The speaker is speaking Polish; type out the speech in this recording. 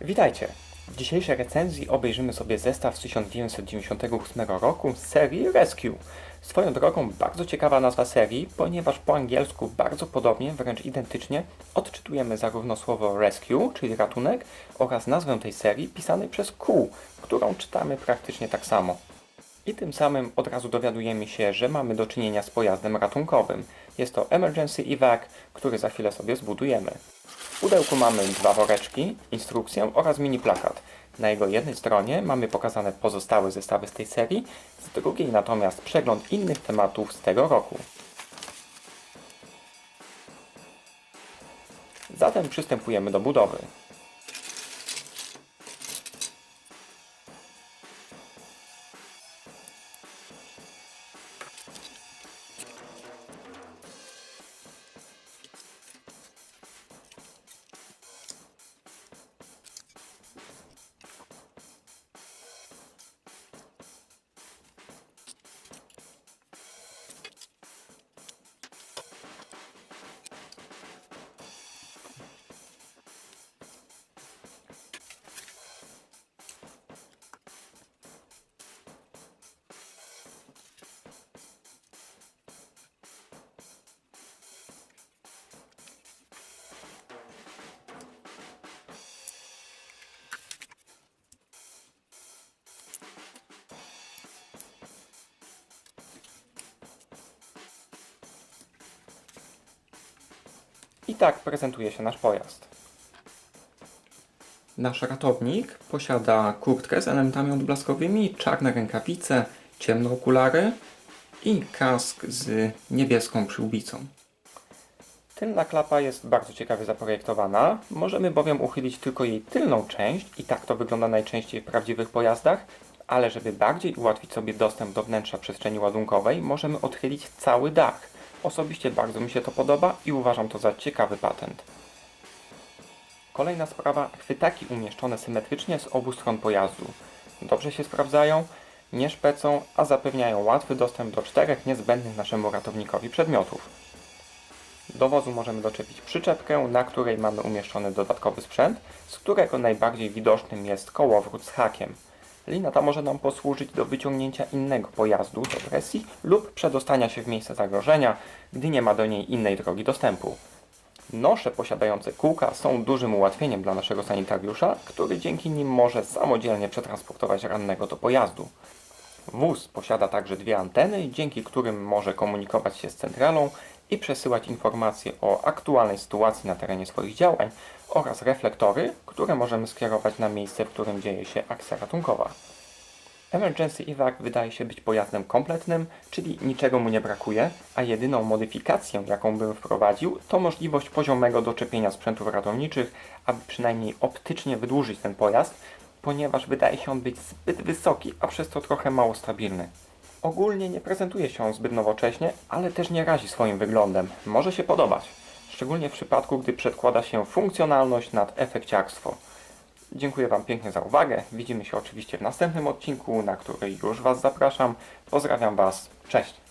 Witajcie! W dzisiejszej recenzji obejrzymy sobie zestaw z 1998 roku z serii Rescue. Swoją drogą bardzo ciekawa nazwa serii, ponieważ po angielsku bardzo podobnie, wręcz identycznie odczytujemy zarówno słowo rescue, czyli ratunek, oraz nazwę tej serii pisanej przez Q, którą czytamy praktycznie tak samo. I tym samym od razu dowiadujemy się, że mamy do czynienia z pojazdem ratunkowym. Jest to Emergency Evac, który za chwilę sobie zbudujemy. W pudełku mamy dwa woreczki, instrukcję oraz mini plakat. Na jego jednej stronie mamy pokazane pozostałe zestawy z tej serii, z drugiej natomiast przegląd innych tematów z tego roku. Zatem przystępujemy do budowy. I tak prezentuje się nasz pojazd. Nasz ratownik posiada kurtkę z elementami odblaskowymi, czarne rękawice, ciemne okulary i kask z niebieską przyłbicą. Tylna klapa jest bardzo ciekawie zaprojektowana. Możemy bowiem uchylić tylko jej tylną część i tak to wygląda najczęściej w prawdziwych pojazdach, ale żeby bardziej ułatwić sobie dostęp do wnętrza przestrzeni ładunkowej, możemy odchylić cały dach. Osobiście bardzo mi się to podoba i uważam to za ciekawy patent. Kolejna sprawa, chwytaki umieszczone symetrycznie z obu stron pojazdu. Dobrze się sprawdzają, nie szpecą, a zapewniają łatwy dostęp do czterech niezbędnych naszemu ratownikowi przedmiotów. Do wozu możemy doczepić przyczepkę, na której mamy umieszczony dodatkowy sprzęt, z którego najbardziej widocznym jest kołowrót z hakiem. Lina ta może nam posłużyć do wyciągnięcia innego pojazdu z opresji lub przedostania się w miejsce zagrożenia, gdy nie ma do niej innej drogi dostępu. Nosze posiadające kółka są dużym ułatwieniem dla naszego sanitariusza, który dzięki nim może samodzielnie przetransportować rannego do pojazdu. Wóz posiada także dwie anteny, dzięki którym może komunikować się z centralą i przesyłać informacje o aktualnej sytuacji na terenie swoich działań oraz reflektory, które możemy skierować na miejsce, w którym dzieje się akcja ratunkowa. Emergency Evac wydaje się być pojazdem kompletnym, czyli niczego mu nie brakuje, a jedyną modyfikację, jaką bym wprowadził, to możliwość poziomego doczepienia sprzętów ratowniczych, aby przynajmniej optycznie wydłużyć ten pojazd, ponieważ wydaje się on być zbyt wysoki, a przez to trochę mało stabilny. Ogólnie nie prezentuje się on zbyt nowocześnie, ale też nie razi swoim wyglądem. Może się podobać, szczególnie w przypadku, gdy przedkłada się funkcjonalność nad efekciarstwo. Dziękuję Wam pięknie za uwagę. Widzimy się oczywiście w następnym odcinku, na który już Was zapraszam. Pozdrawiam Was. Cześć!